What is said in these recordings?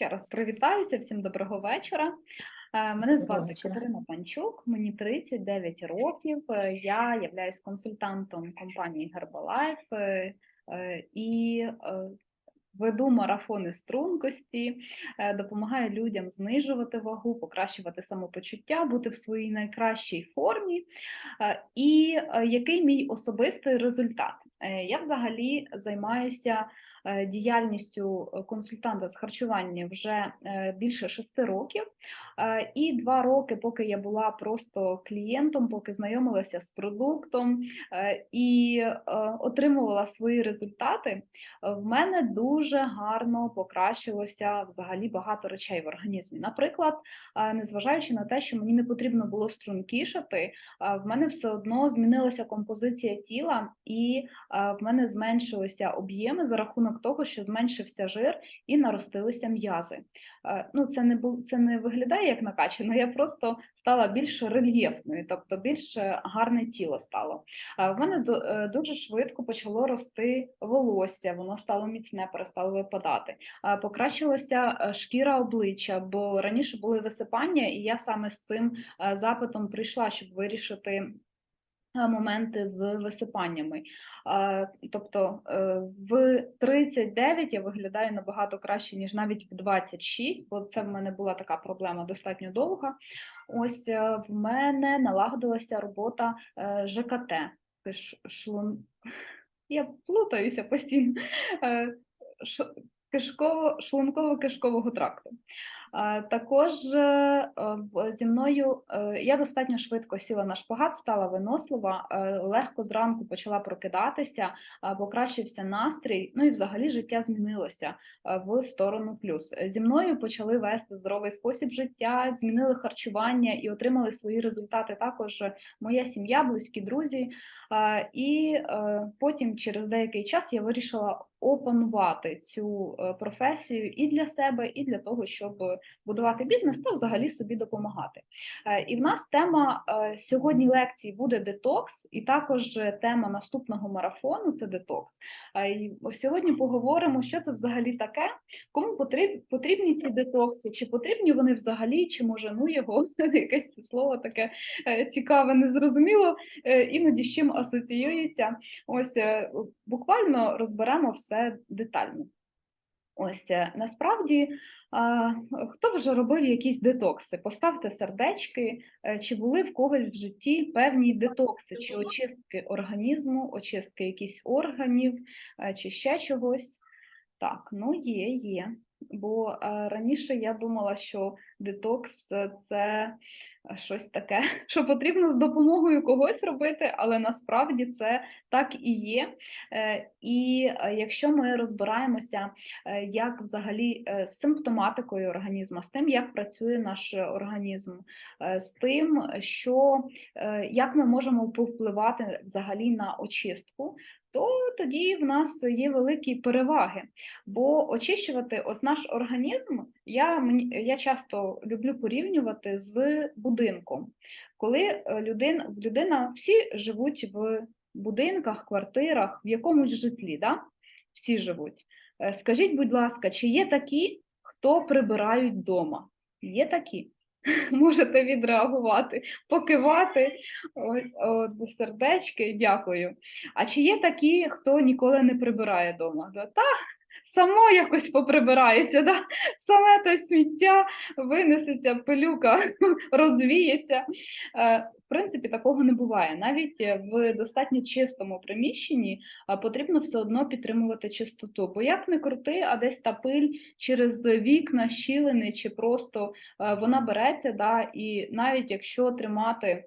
Ще раз привітаюся, всім доброго вечора. Е, Мене звати. Катерина Панчук, мені 39 років. Е, Я являюсь консультантом компанії Herbalife е, і веду марафони стрункості, допомагаю людям знижувати вагу, покращувати самопочуття, бути в своїй найкращій формі. І який мій особистий результат? Я взагалі займаюся діяльністю е, консультанта з харчування вже е, більше шести років. Е, І два роки, поки я була просто клієнтом, поки знайомилася з продуктом е, і е, отримувала свої результати, е, в мене дуже гарно покращилося взагалі багато речей в організмі. Наприклад, е, незважаючи на те, що мені не потрібно було стрункішати, в мене все одно змінилася композиція тіла, і в мене зменшилися об'єми за рахунок того, що зменшився жир і наростилися м'язи. Е, Ну, це не бу- це не виглядає як накачано, я просто стала більш рельєфною, тобто більш е, гарне тіло стало. А В мене е, дуже швидко почало рости волосся, воно стало міцне, перестало випадати. Покращилася е, шкіра обличчя, бо раніше були висипання, і я саме з цим е, запитом прийшла, щоб вирішити е, моменти з висипаннями. Тобто е, в 39 я виглядаю набагато краще, ніж навіть в 26, бо це в мене була така проблема достатньо довга. Ось е, в мене налагодилася робота е, ЖКТ. Шлун- Я плутаюся постійно. Е, Кишково, шлунково-кишкового тракту. Також е, е, зі мною е, я достатньо швидко сіла на шпагат, стала винослива, легко зранку почала прокидатися, покращився настрій, ну і взагалі життя змінилося в сторону плюс. Зі мною почали вести здоровий спосіб життя, змінили харчування і отримали свої результати також моя сім'я, близькі друзі. І потім, через деякий час, я вирішила опанувати цю професію і для себе, і для того, щоб будувати бізнес та взагалі собі допомагати. Е, І в нас тема е, сьогодні лекції буде детокс, і також е, тема наступного марафону це детокс. І сьогодні поговоримо, що це взагалі таке, кому потрібні ці детокси, чи потрібні вони взагалі, чи може ну його якесь слово таке цікаве, незрозуміло, іноді з чим асоціюється. Ось буквально розберемо все детально. Ось е, насправді, хто вже робив якісь детокси? Поставте сердечки, е, чи були в когось в житті певні детокси, чи очистки організму, очистки якихось органів, е, чи ще чогось. Так, ну є, є. Бо е, раніше я думала, що детокс це щось таке, що потрібно з допомогою когось робити, але насправді це так і є. Е, І е, якщо ми розбираємося, як взагалі з симптоматикою організму, з тим, як працює наш організм, з тим, що як ми можемо повпливати взагалі на очистку, то тоді в нас є великі переваги. Бо очищувати от наш організм, я, я часто люблю порівнювати з будинком. Коли е, людина, людина всі живуть в будинках, квартирах, в якомусь житлі, да? всі живуть. Е, Скажіть, будь ласка, чи є такі, хто прибирають вдома? Є такі? Можете відреагувати, покивати, ось от, сердечки, дякую. А чи є такі, хто ніколи не прибирає вдома? Та само якось поприбирається, да? саме те сміття винесеться, пилюка розвіється. Е, В принципі, такого не буває. Навіть е, в достатньо чистому приміщенні потрібно все одно підтримувати чистоту. Бо як не крути, а десь та пиль через вікна, щілини, чи просто е, вона береться, да, і навіть якщо тримати.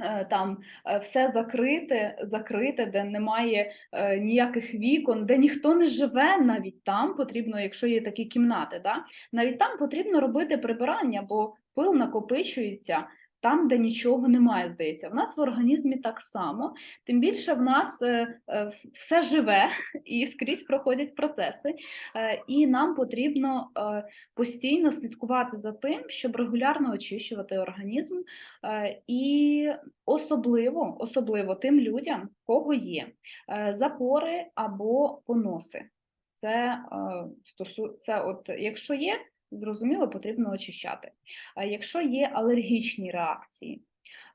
Е, Там е, все закрите, закрите, де немає е, ніяких вікон, де ніхто не живе, навіть там потрібно, якщо є такі кімнати, да? навіть там потрібно робити прибирання, бо пил накопичується там, де нічого немає, здається. В нас в організмі так само, тим більше в нас е, е, все живе і скрізь проходять процеси, е, і нам потрібно постійно слідкувати за тим, щоб регулярно очищувати організм, і особливо, особливо тим людям, кого є запори або поноси. це це от якщо є, зрозуміло, потрібно очищати. А якщо є алергічні реакції,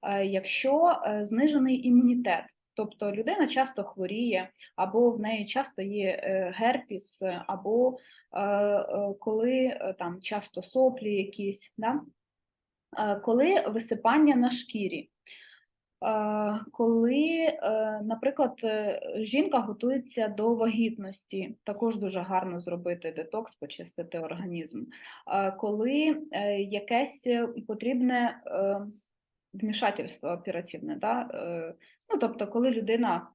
е, якщо е, знижений імунітет, тобто людина часто хворіє, або в неї часто є е, герпіс, е, або е, е, коли е, там часто соплі якісь, да? Е, коли висипання на шкірі. Коли, е, наприклад, е, жінка готується до вагітності, також дуже гарно зробити детокс, почистити організм. Коли е, якесь потрібне вмішательство оперативне, да? ну, тобто, коли людина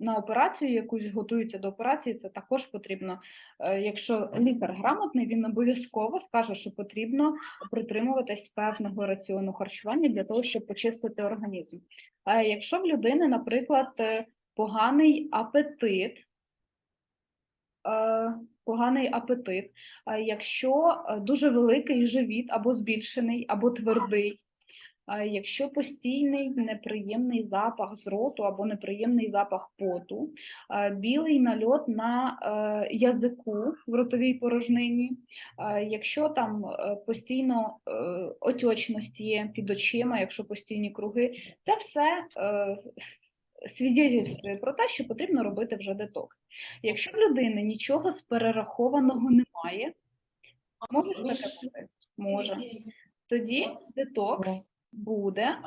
на операцію якусь готується до операції, це також потрібно. е, Якщо лікар грамотний, він обов'язково скаже, що потрібно притримуватись певного раціону харчування для того, щоб почистити організм. А якщо в людини, наприклад, е, поганий апетит, е, поганий апетит, якщо дуже великий живіт або збільшений, або твердий, якщо постійний неприємний запах з роту або неприємний запах поту, білий нальот на е, язику в ротовій порожнині, якщо там е, постійно е, отечність є під очима, якщо постійні круги, це все е, про те, що потрібно робити вже детокс. Якщо в людини нічого з перерахованого немає, може таке бути? Може. Тоді детокс буде,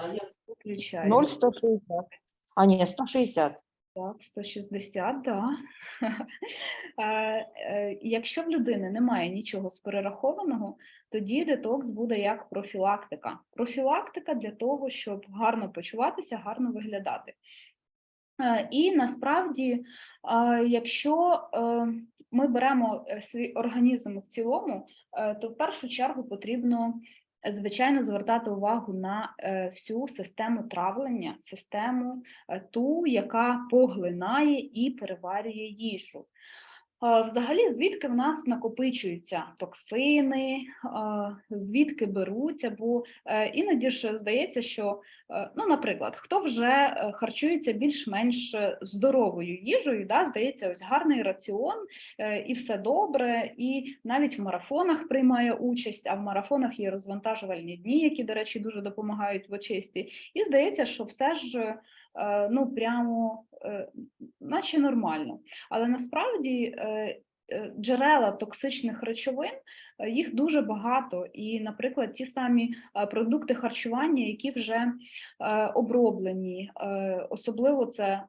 включаю. 0,160. А, ні, 160. Так, 160, да. Е, Якщо в людини немає нічого з перерахованого, тоді детокс буде як профілактика. Профілактика для того, щоб гарно почуватися, гарно виглядати. Е, І насправді, е, якщо ми беремо свій організм в цілому, то в першу чергу потрібно, звичайно, звертати увагу на е, всю систему травлення, систему е, ту, яка поглинає і переварює їжу. Взагалі, звідки в нас накопичуються токсини, звідки беруться, бо е, іноді ж здається, що, е, ну, наприклад, хто вже е, харчується більш-менш здоровою їжею, да, здається, ось гарний раціон, і все добре, і навіть в марафонах приймає участь, а в марафонах є розвантажувальні дні, які, до речі, дуже допомагають в очисті. І здається, що все ж ну, прямо е, наче нормально. Але насправді е, е, джерела токсичних речовин е, їх дуже багато. І, наприклад, ті самі е, продукти харчування, які вже е, оброблені, е, особливо це е,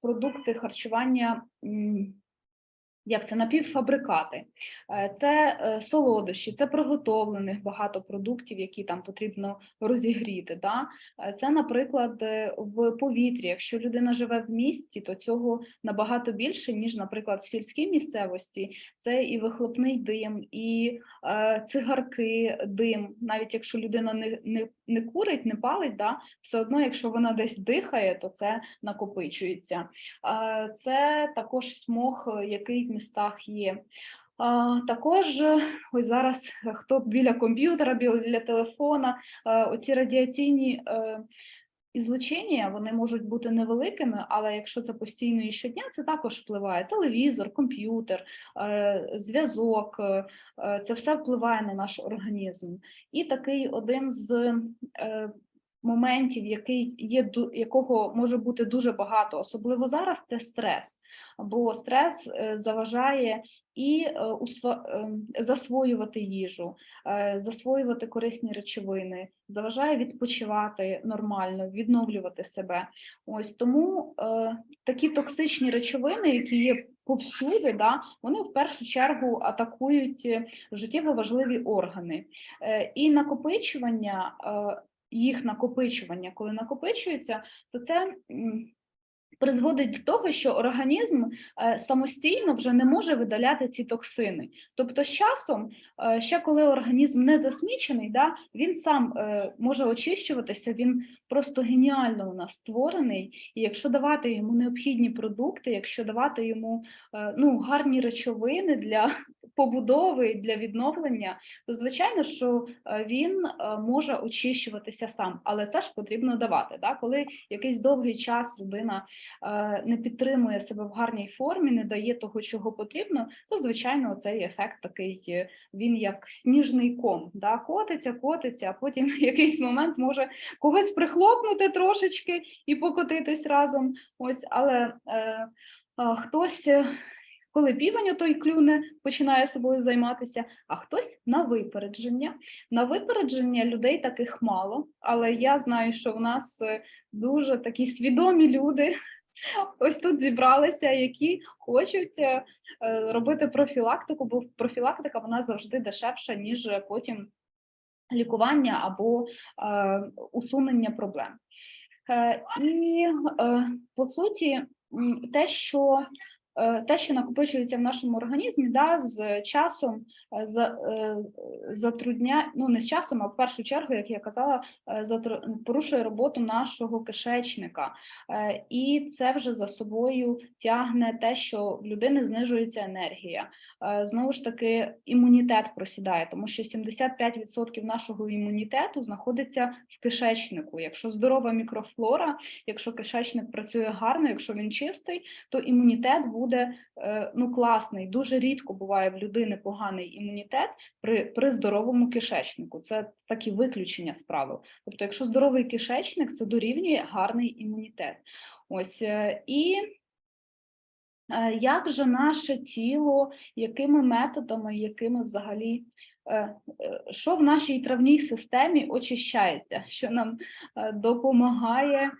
продукти харчування. Як це напівфабрикати, Е, це е, солодощі, це приготовлених багато продуктів, які там потрібно розігріти. Да? Е, Це, наприклад, в повітрі. Якщо людина живе в місті, то цього набагато більше, ніж, наприклад, в сільській місцевості. Це і вихлопний дим, і цигарки, дим. Навіть якщо людина не, не, не курить, не палить, да? все одно, якщо вона десь дихає, то це накопичується. Це також смог, який містах є. Також ось зараз е, хто біля комп'ютера, біля телефона, е, оці радіаційні е, ізлучення, вони можуть бути невеликими, але якщо це постійно і щодня, це також впливає. Телевізор, комп'ютер, зв'язок, це все впливає на наш організм. І такий один з моментів, який є якого може бути дуже багато, особливо зараз, це стрес. Бо стрес е, заважає і е, ем, засвоювати їжу, е, засвоювати корисні речовини, заважає відпочивати нормально, відновлювати себе. Ось тому такі токсичні речовини, які є повсюди, да, вони в першу чергу атакують життєво важливі органи. І накопичування, їх накопичування, коли накопичується, то це. Призводить до того, що організм е, самостійно вже не може видаляти ці токсини. Тобто, з часом, е, ще коли організм не засмічений, да, він сам е, може очищуватися, він просто геніально у нас створений. І якщо давати йому необхідні продукти, якщо давати йому ну, гарні речовини для побудови, для відновлення, то звичайно, що він може очищуватися сам, але це ж потрібно давати. Да? Коли якийсь довгий час людина не підтримує себе в гарній формі, не дає того, чого потрібно, то звичайно цей ефект такий е, він як сніжний ком, да, котиться, котиться, а потім в якийсь момент може когось прихлопнути трошечки і покотитись разом. Ось, але е, а, хтось. е, Коли півень той клюне, починає собою займатися, а хтось на випередження. На випередження людей таких мало, але я знаю, що в нас е, дуже такі свідомі люди ось тут зібралися, які хочуть е, робити профілактику, бо профілактика вона завжди дешевша, ніж потім лікування або е, усунення проблем. Е, І по суті, те, що те, що накопичується в нашому організмі, да, з часом е, за, е, затрудня, ну не з часом, а в першу чергу, як я казала, е, затр- порушує роботу нашого кишечника. Е, І це вже за собою тягне те, що в людини знижується енергія. Е, Знову ж таки, імунітет просідає, тому що 75% нашого імунітету знаходиться в кишечнику. Якщо здорова мікрофлора, якщо кишечник працює гарно, якщо він чистий, то імунітет буде е, ну класний. Дуже рідко буває в людини поганий імунітет при, при здоровому кишечнику. Це такі виключення з правил. Тобто, якщо здоровий кишечник, це дорівнює гарний імунітет. Ось е, і. е, Як же наше тіло, якими методами, якими взагалі, що в нашій травній системі очищається, що нам допомагає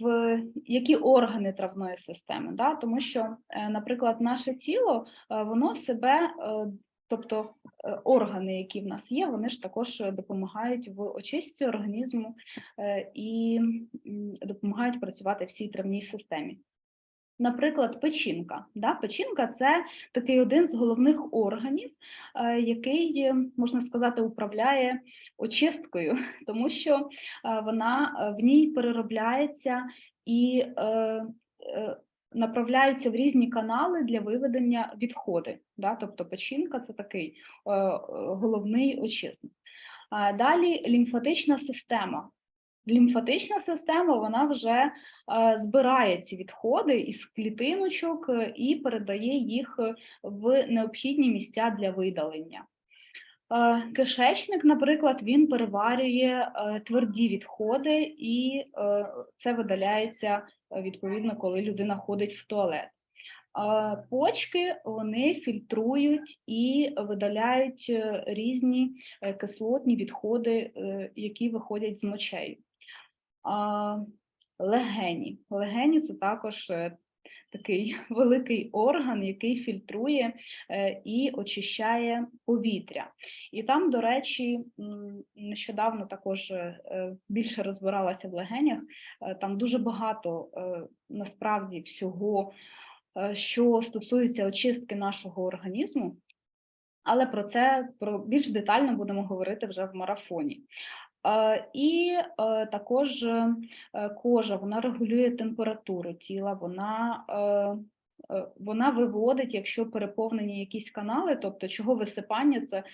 в які органи травної системи, да? тому що, е, наприклад, наше тіло е, воно себе, е, тобто органи, які в нас є, вони ж також допомагають в очистці організму і допомагають працювати всій травній системі. Наприклад, печінка. Да? Печінка це такий один з головних органів, е, який, можна сказати, управляє очисткою, тому що е, вона е, в ній переробляється і направляються в різні канали для виведення відходи. Да? Тобто печінка це такий головний очисник. Далі лімфатична система. Лімфатична система вона вже е, збирає ці відходи із клітиночок е, і передає їх е, в необхідні місця для видалення. Кишечник, наприклад, він переварює тверді відходи, і це видаляється відповідно, коли людина ходить в туалет. Почки вони фільтрують і видаляють різні кислотні відходи, які виходять з мочею. Легені. Легені це також е, такий великий орган, який фільтрує е, і очищає повітря. І там, до речі, нещодавно також е, більше розбиралася в легенях. Там дуже багато насправді всього, що стосується очистки нашого організму. Але про це про більш детально будемо говорити вже в марафоні. І е, також е, кожа вона регулює температуру тіла, вона, вона виводить, якщо переповнені якісь канали, тобто чого висипання, це е,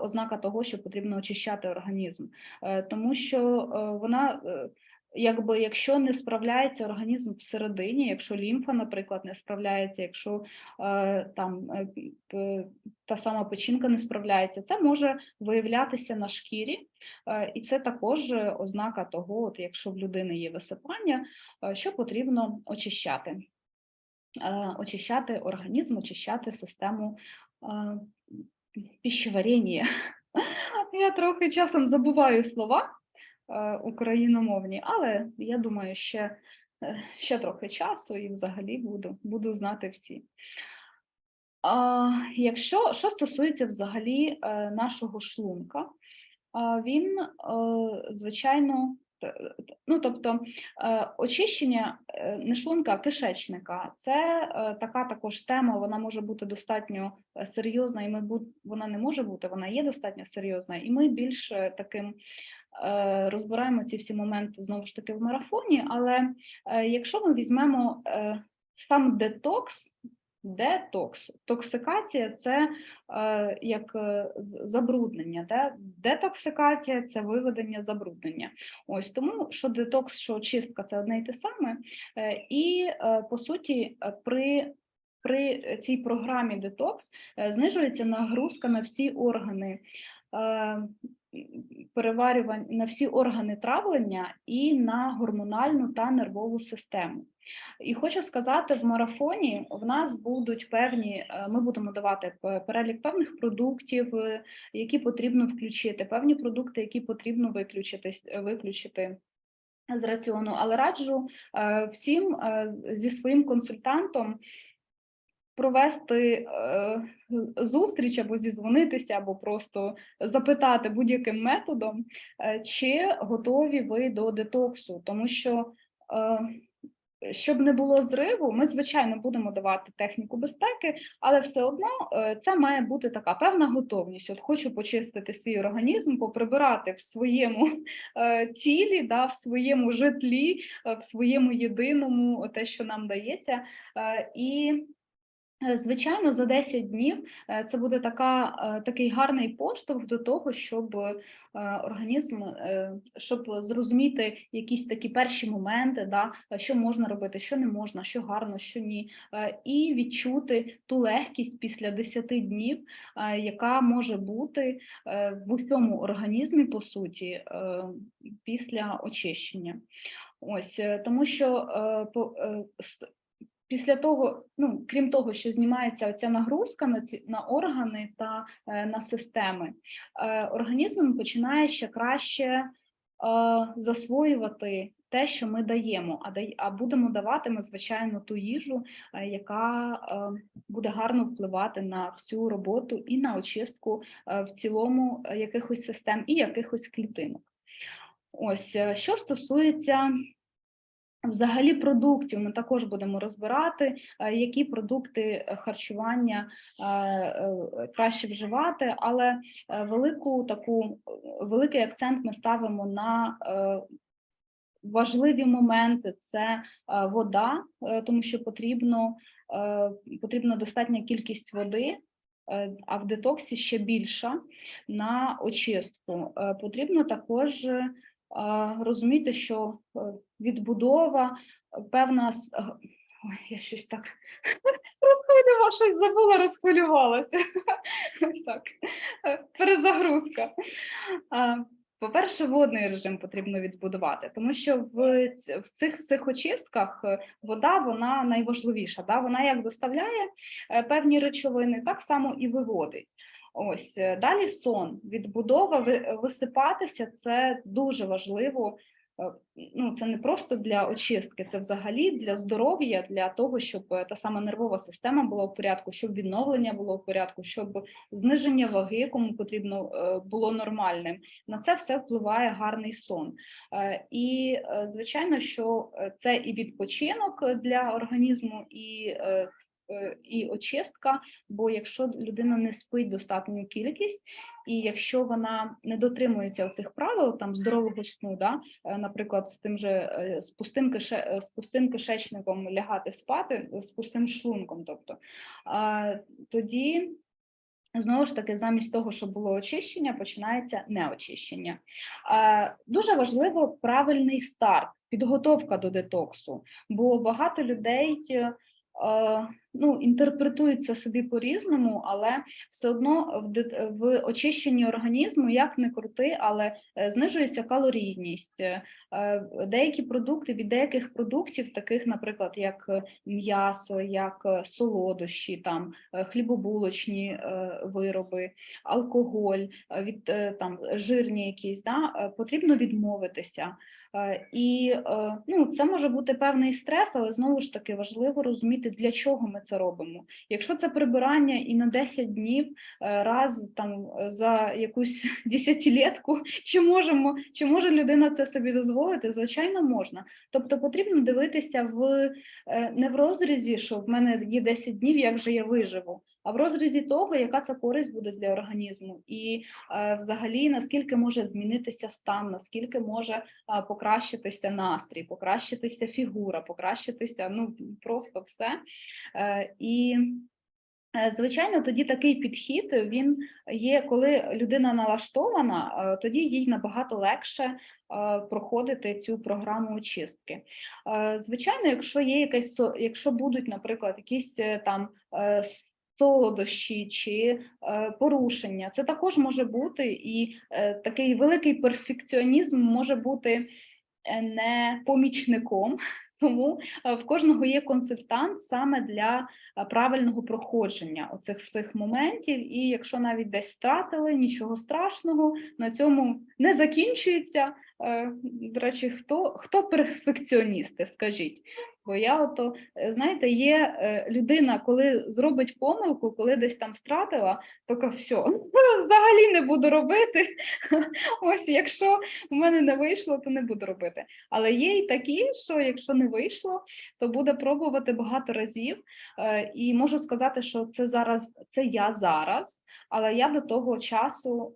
ознака того, що потрібно очищати організм, Е, тому що е, вона. Якби якщо не справляється організм всередині, якщо лімфа, наприклад, не справляється, якщо е, там е, та сама печінка не справляється, це може виявлятися на шкірі, е, і це також ознака того, от якщо в людини є висипання, е, що потрібно очищати. Е, Очищати організм, очищати систему е, пищеварення. Я трохи часом забуваю слова україномовні, але я думаю, ще, е, ще трохи часу і взагалі буду, буду знати всі. А, якщо що стосується взагалі е, нашого шлунка, він, е, звичайно, ну тобто е, очищення е, не шлунка, а кишечника це е, така також тема, вона може бути достатньо е, серйозна, і ми вона не може бути, вона є достатньо серйозна, і ми більш е, таким е, розбираємо ці всі моменти знову ж таки в марафоні. Але е, якщо ми візьмемо е, сам детокс, Детокс. Токсикація це е, як е, забруднення. Да? Детоксикація це виведення забруднення. Ось тому, що детокс, що очистка це одне й те саме. Е, і е, по суті, е, при при цій програмі детокс е, знижується нагрузка на всі органи е, переварювання, на всі органи травлення і на гормональну та нервову систему. І хочу сказати, в марафоні в нас будуть певні, е, ми будемо давати перелік певних продуктів, е, які потрібно включити, певні продукти, які потрібно виключити, е, виключити з раціону, але раджу е, всім е, зі своїм консультантом провести е, зустріч або зізвонитися, або просто запитати будь-яким методом, е, чи готові ви до детоксу, тому що. е, Щоб не було зриву, ми звичайно будемо давати техніку безпеки, але все одно це має бути така певна готовність. От хочу почистити свій організм, поприбирати в своєму тілі, да, в своєму житлі, в своєму єдиному, те, що нам дається. І Звичайно, за 10 днів е, це буде така, е, такий гарний поштовх до того, щоб е, організм, е, щоб зрозуміти якісь такі перші моменти, да, е, що можна робити, що не можна, що гарно, що ні, е, і відчути ту легкість після 10 днів, е, яка може бути е, в усьому організмі, по суті, е, після очищення. Ось е, тому що е, е, після того, ну крім того, що знімається оця нагрузка на ці на органи та е, на системи, е, організм починає ще краще е, засвоювати те, що ми даємо. А дай, а будемо давати ми, звичайно, ту їжу, е, яка е, буде гарно впливати на всю роботу і на очистку е, в цілому е, якихось систем і якихось клітинок. Ось е, що стосується Взагалі продуктів ми також будемо розбирати, е, які продукти е, харчування е, краще вживати, але велику таку великий акцент ми ставимо на важливі моменти: це вода, тому що потрібно потрібна достатня кількість води. А в детоксі ще більша на очистку. Потрібно також розуміти, що е, відбудова е, певна с- Ой, я щось так розхвилювала, щось забула, розхвилювалася. Так, е, перезагрузка. По-перше, водний режим потрібно відбудувати, тому що в, в цих всіх очистках е, вода вона найважливіша. Да? Вона як доставляє е, певні речовини, так само і виводить. Ось е, далі сон, відбудова, висипатися це дуже важливо. Е, Ну, це не просто для очистки, це взагалі для здоров'я, для того, щоб е, та сама нервова система була в порядку, щоб відновлення було в порядку, щоб зниження ваги, кому потрібно було нормальним. На це все впливає гарний сон. І звичайно, що це і відпочинок для організму, і і очистка. Бо якщо людина не спить достатню кількість, і якщо вона не дотримується цих правил там здорового сну, да, е, наприклад, з тим же е, з пустим кише, е, з пустим кишечником лягати спати, з пустим шлунком, тобто тоді. Знову ж таки, замість того, щоб було очищення, починається неочищення. Е, Дуже важливо правильний старт, підготовка до детоксу, бо багато людей е, ну, інтерпретують собі по-різному, але все одно в, в очищенні організму, як не крути, але е, знижується калорійність. Е, Деякі продукти від деяких продуктів, таких, наприклад, як е, м'ясо, як солодощі, там хлібобулочні вироби, алкоголь, від там жирні якісь, да, потрібно відмовитися. І ну, це може бути певний стрес, але знову ж таки важливо розуміти, для чого ми це робимо. Якщо це прибирання і на 10 днів е, раз там е, за якусь десятилетку, чи можемо, чи може людина це собі дозволити? Звичайно, можна. Тобто потрібно дивитися в е, не в розрізі, що в мене є 10 днів, як же я виживу. А в розрізі того, яка це користь буде для організму, і е, взагалі наскільки може змінитися стан, наскільки може е, покращитися настрій, покращитися фігура, покращитися ну просто все. Е, і Звичайно, тоді такий підхід він є, коли людина налаштована, тоді їй набагато легше проходити цю програму очистки. Звичайно, якщо є якесь, со- якщо будуть, наприклад, якісь там солодощі чи е, порушення, це також може бути, і е, такий великий перфекціонізм може бути е, не помічником. Тому в кожного є консультант саме для правильного проходження оцих всіх моментів. І якщо навіть десь стратили, нічого страшного, на цьому не закінчується. Е, До речі, хто, хто перфекціоністи, скажіть? Бо я ото, е, знаєте, є е, людина, коли зробить помилку, коли десь там стратила, то все, взагалі не буду робити. Ось якщо в мене не вийшло, то не буду робити. Але є і такі, що якщо не вийшло, то буде пробувати багато разів. І можу сказати, що це зараз це я зараз, але я до того часу.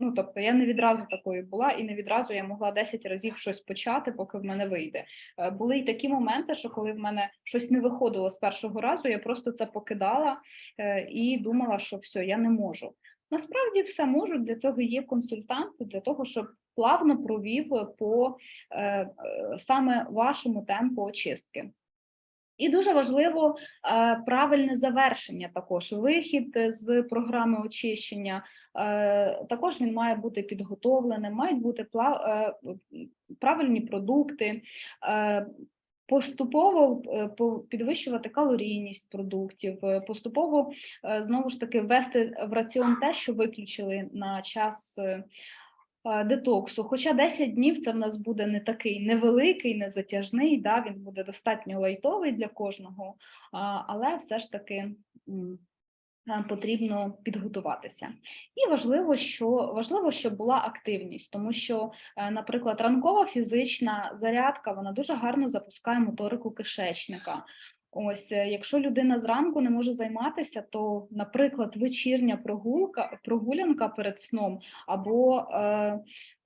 Ну, тобто я не відразу такою була, і не відразу я могла 10 разів щось почати, поки в мене вийде. Е, Були й такі моменти, що коли в мене щось не виходило з першого разу, я просто це покидала е, і думала, що все, я не можу. Насправді все можу, для цього є консультанти, для того, щоб плавно провів по е, саме вашому темпу очистки. І дуже важливо е, правильне завершення, також вихід з програми очищення. Е, також він має бути підготовленим, мають бути е, правильні продукти. Поступово підвищувати калорійність продуктів, поступово знову ж таки ввести в раціон те, що виключили на час детоксу. Хоча 10 днів це в нас буде не такий невеликий, не затяжний, да, він буде достатньо лайтовий для кожного, але все ж таки. е, Потрібно підготуватися, і важливо, що важливо, щоб була активність, тому що, е, наприклад, ранкова фізична зарядка вона дуже гарно запускає моторику кишечника. Ось, е, якщо людина зранку не може займатися, то, наприклад, вечірня прогулка, прогулянка перед сном або е,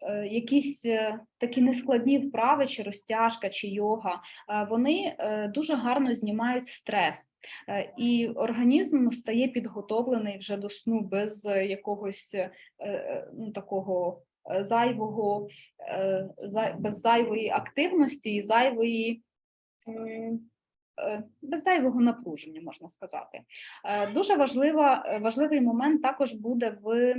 е, якісь е, такі нескладні вправи, чи розтяжка, чи йога, е, вони дуже гарно знімають стрес. І організм стає підготовлений вже до сну без якогось ну, такого зайвого, зай- без зайвої активності і зайвої. Е, Без зайвого напруження, можна сказати. Е, Дуже важлива, е, важливий момент також буде в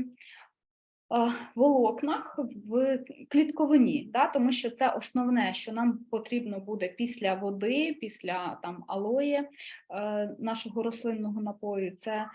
волокнах в клітковині, да, тому що це основне, що нам потрібно буде після води, після там алої нашого рослинного напою. Це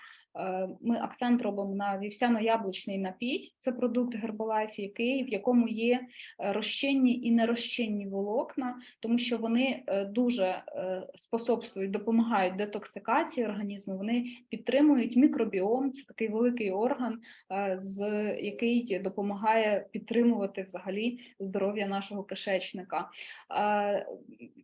ми акцент робимо на вівсяно-яблучний напій. Це продукт Herbalife, який в якому є е, розчинні і нерозчинні волокна, тому що вони е, дуже е, способствують, допомагають детоксикації організму. Вони підтримують мікробіом. Це такий великий орган, е, з який допомагає підтримувати взагалі здоров'я нашого кишечника. Е,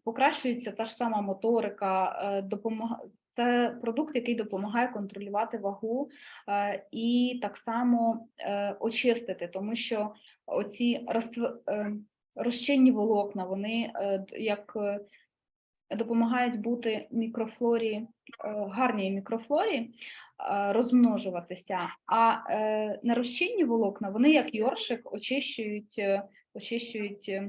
Покращується та ж сама моторика, е, допомога... це продукт, який допомагає контролювати вагу е, і так само е, очистити, тому що оці е, розчинні волокна, вони як допомагають бути мікрофлорі, гарній мікрофлорі розмножуватися, а нерозчинні волокна, вони як йоршик очищують, очищують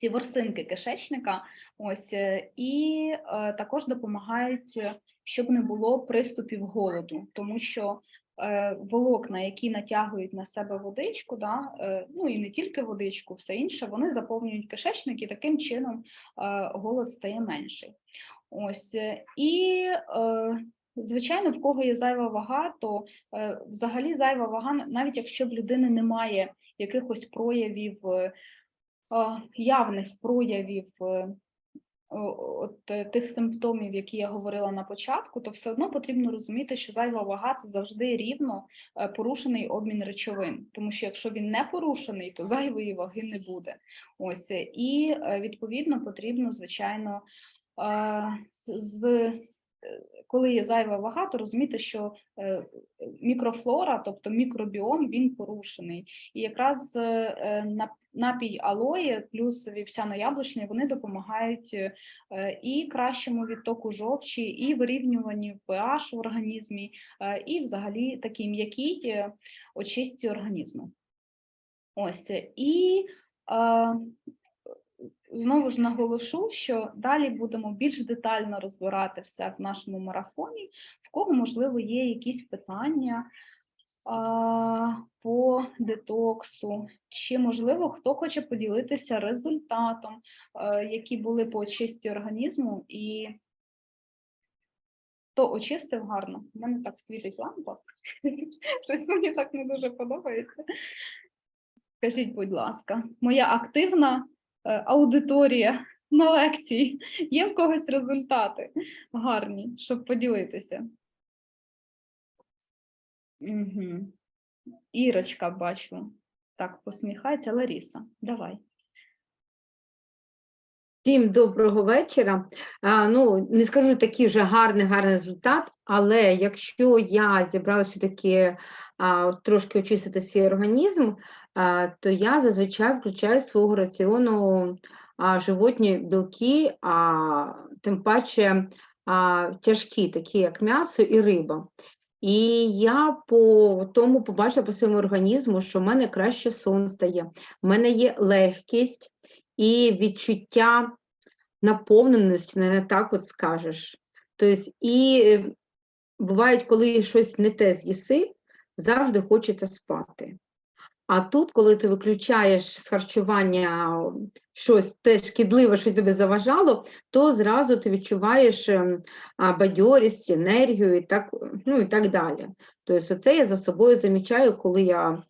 ці ворсинки кишечника, ось е, і е, також допомагають, е, щоб не було приступів голоду, тому що волокна, які натягують на себе водичку, да, ну і не тільки водичку, все інше, вони заповнюють кишечник, і таким чином голод стає менший. Ось і звичайно, в кого є зайва вага, то е, взагалі зайва вага, навіть якщо в людини немає якихось проявів. е, явних проявів е, от е, тих симптомів, які я говорила на початку, то все одно потрібно розуміти, що зайва вага це завжди рівно е, порушений обмін речовин. Тому що якщо він не порушений, то зайвої ваги не буде. Ось е, і е, відповідно потрібно, звичайно, е, з коли є зайва вага, то розуміти, що е, мікрофлора, тобто мікробіом, він порушений. І якраз е, е, нап- напій алої плюс вівсяно-яблучний вони допомагають е, і кращому відтоку жовчі, і вирівнюванню pH в організмі, е, і взагалі такій м'якій е, очистці організму. Ось і знову ж наголошу, що далі будемо більш детально розбирати все в нашому марафоні. В кого, можливо, є якісь питання по детоксу, чи, можливо, хто хоче поділитися результатом, е, які були по очисті організму, і хто очистив гарно. У мене так світить лампа. Щось мені так не дуже подобається. Скажіть, будь ласка, моя активна е, аудиторія на лекції. Є в когось результати гарні, щоб поділитися? Угу. Ірочка, бачу. Так, посміхається. Ларіса, давай. Всім доброго вечора. А, ну, не скажу такий вже гарний, гарний результат, але якщо я зібралася таки а, трошки очистити свій організм, а, то я зазвичай включаю свого раціону а, животні білки, а, тим паче а, тяжкі, такі як м'ясо і риба. І я по тому побачила по своєму організму, що в мене краще сон стає, в мене є легкість і відчуття наповненості, не так от скажеш. Тобто, і буває, бувають, коли щось не те з'їси, завжди хочеться спати. А тут, коли ти виключаєш з харчування щось те шкідливе, що тобі заважало, то зразу ти відчуваєш ем, бадьорість, енергію і так, ну, і так далі. Тобто, це я за собою замічаю, коли я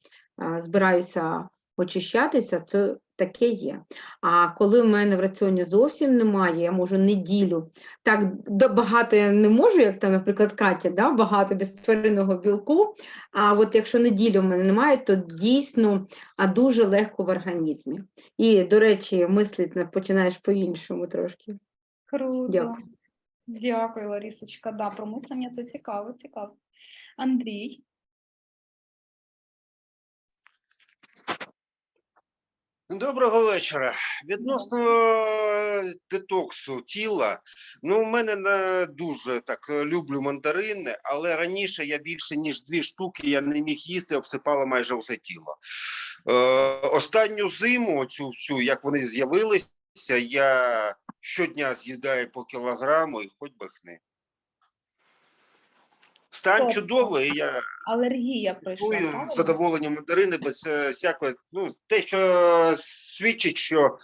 збираюся очищатися, це таке є. А коли в мене в раціоні зовсім немає, я можу неділю. Так багато я не можу, як там, наприклад, Катя, да, багато без тваринного білку. А от якщо неділю в мене немає, то дійсно а дуже легко в організмі. І, до речі, мислити починаєш по-іншому трошки. Круто. Дякую. Дякую, Ларісочка. Да, про мислення це цікаво, цікаво. Андрій, Доброго вечора. Відносно е, детоксу тіла, ну, в мене не дуже так е, люблю мандарини, але раніше я більше ніж дві штуки я не міг їсти, обсипало майже все тіло. Е, останню зиму, цю всю, як вони з'явилися, я щодня з'їдаю по кілограму і хоч би хни. Стан Тобто, чудовий, я алергія пройшла. Купую з правильно? задоволенням мандарини без е, всякої, ну, те, що свідчить, що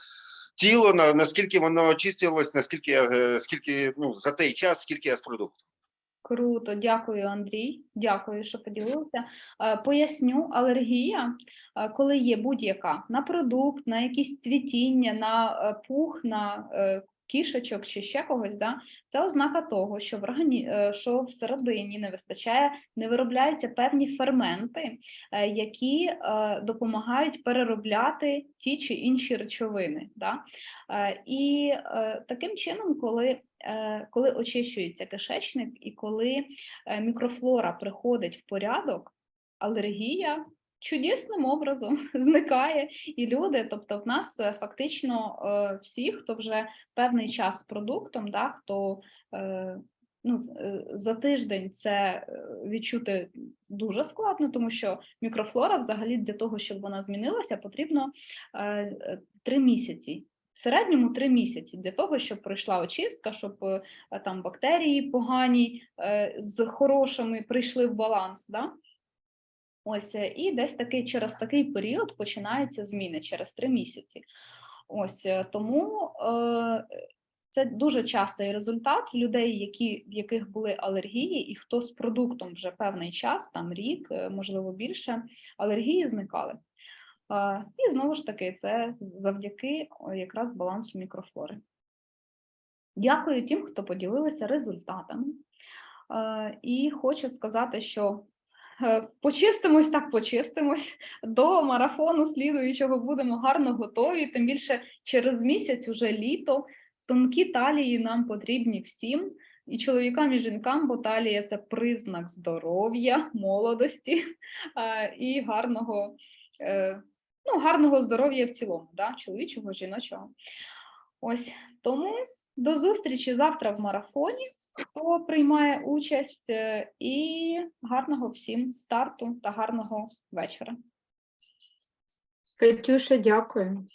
тіло, на, наскільки воно очистилось, наскільки я, е, скільки, ну, за той час, скільки я з продукту. Круто, дякую, Андрій. Дякую, що поділилися. Е, Поясню, алергія, е, коли є будь-яка на продукт, на якісь цвітіння, на е, пух, на е, кішечок чи ще когось, да, це ознака того, що в органі... е, що всередині не вистачає, не виробляються певні ферменти, е, які е, допомагають переробляти ті чи інші речовини. Да? І таким чином, коли коли очищується кишечник і коли мікрофлора приходить в порядок, алергія чудесним образом зникає, і люди, тобто в нас е, фактично е, всі, хто вже певний час з продуктом, да, хто е, ну, за тиждень це відчути дуже складно, тому що мікрофлора взагалі для того, щоб вона змінилася, потрібно три місяці. В середньому три місяці для того, щоб пройшла очистка, щоб там бактерії погані з хорошими прийшли в баланс. Да? Ось е, і десь такий через такий період починаються зміни через три місяці. Ось е, тому е, це дуже частий результат людей, які, в яких були алергії, і хто з продуктом вже певний час, там рік, е, можливо більше, алергії зникали. Е, І знову ж таки, це завдяки якраз балансу мікрофлори. Дякую тим, хто поділилися результатами. І хочу сказати, що почистимось, так почистимось. До марафону слідуючого будемо гарно готові. Тим більше через місяць уже літо. Тонкі талії нам потрібні всім. і чоловікам, і жінкам, бо талія це признак здоров'я, молодості е, і гарного, е, ну, гарного здоров'я в цілому, да? чоловічого, жіночого. Ось тому до зустрічі завтра в марафоні. Хто приймає участь, е, і гарного всім старту та гарного вечора. Катюша, дякую.